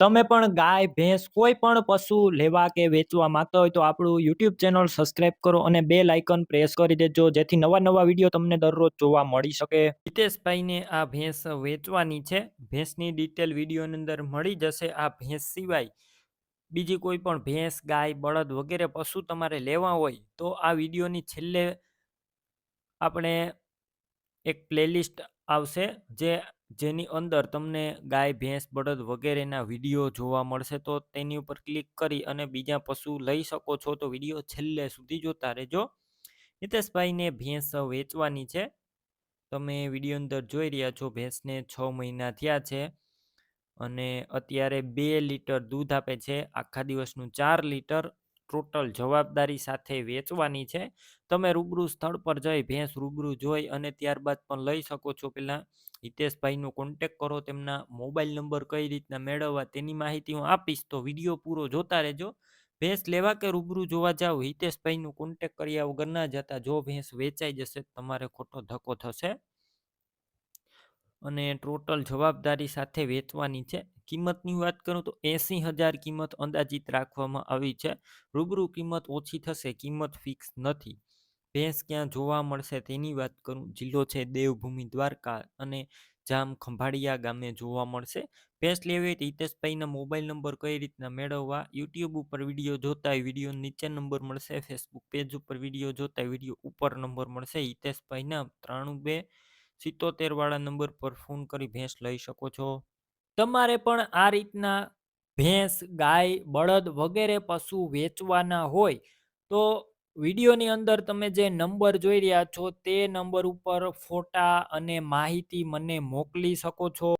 તમે પણ ગાય, ભેંસ કોઈ પણ પશુ લેવા કે વેચવા માંગતા હોય તો આપણું યુટ્યુબ ચેનલ સબસ્ક્રાઇબ કરો અને બે લાઇકન પ્રેસ કરી દેજો, જેથી નવા નવા વીડિયો તમને દરરોજ જોવા મળી શકે. હિતેશભાઈને આ ભેંસ વેચવાની છે. ભેંસની ડિટેલ વિડીયોની અંદર મળી જશે આ ભેંસ સિવાય. બીજી કોઈ પણ ભેંસ, ગાય, બળદ વગેરે પશુ તમારે લેવા હોય તો આ વિડીયોની છેલ્લે આપણે એક પ્લેલિસ્ટ આવશે, જે જેની અંદર તમને ગાય, ભેંસ, બળદ વગેરેના વીડિયો જોવા મળશે, તો તેની ઉપર ક્લિક કરી અને બીજા પશુ લઈ શકો છો. તો વીડિયો છેલ્લે સુધી જોતા રહેજો. હિતેશભાઈને ભેંસ વેચવાની છે. તમે વીડિયો અંદર જોઈ રહ્યા છો, ભેંસને છ મહિના થયા છે અને અત્યારે બે લીટર દૂધ આપે છે. આખા દિવસનું ચાર લીટર ટોટલ જવાબદારી સાથે વેચવાની છે. તમે રૂબરૂ સ્થળ પર જઈ ભેંસ રૂબરૂ જોઈ અને ત્યારબાદ પણ લઈ શકો છો. પહેલાં હિતેશભાઈનો કોન્ટેક કરો, તેમના મોબાઈલ નંબર કઈ રીતના મેળવવા તેની માહિતી હું આપીશ, તો વીડિયો પૂરો જોતા રહેજો. ભેંસ લેવા કે રૂબરૂ જોવા જાઓ હિતેશભાઈનું કોન્ટેક કર્યા વગર ના જતા જો ભેંસ વેચાઈ જશે, તમારે ખોટો ધક્કો થશે. અને ટોટલ જવાબદારી સાથે વેચવાની છે. કિંમતની વાત કરું તો એંસી હજાર કિંમત અંદાજિત રાખવામાં આવી છે. રૂબરૂ કિંમત ઓછી થશે, કિંમત ફિક્સ નથી. ભેંસ ક્યાં જોવા મળશે તેની વાત કરું. જિલ્લો છે દેવભૂમિ દ્વારકા અને જામ ખંભાળિયા ગામે જોવા મળશે. ભેંસ લેવી તો હિતેશભાઈના મોબાઈલ નંબર કઈ રીતના મેળવવા? યુટ્યુબ ઉપર વીડિયો જોતા વીડિયો નીચે નંબર મળશે. ફેસબુક પેજ ઉપર વીડિયો જોતા વીડિયો ઉપર નંબર મળશે. હિતેશભાઈના ત્રાણું બે સિત્તોતેર વાળા નંબર પર ફોન કરી ભેંસ લઈ શકો છો. તમારે પણ આ રીતના ભેંસ, ગાય, બળદ વગેરે પશુ વેચવાના હોય, તો વિડીયોની અંદર તમે જે નંબર જોઈ રહ્યા છો તે નંબર ઉપર ફોટા અને માહિતી મને મોકલી શકો છો.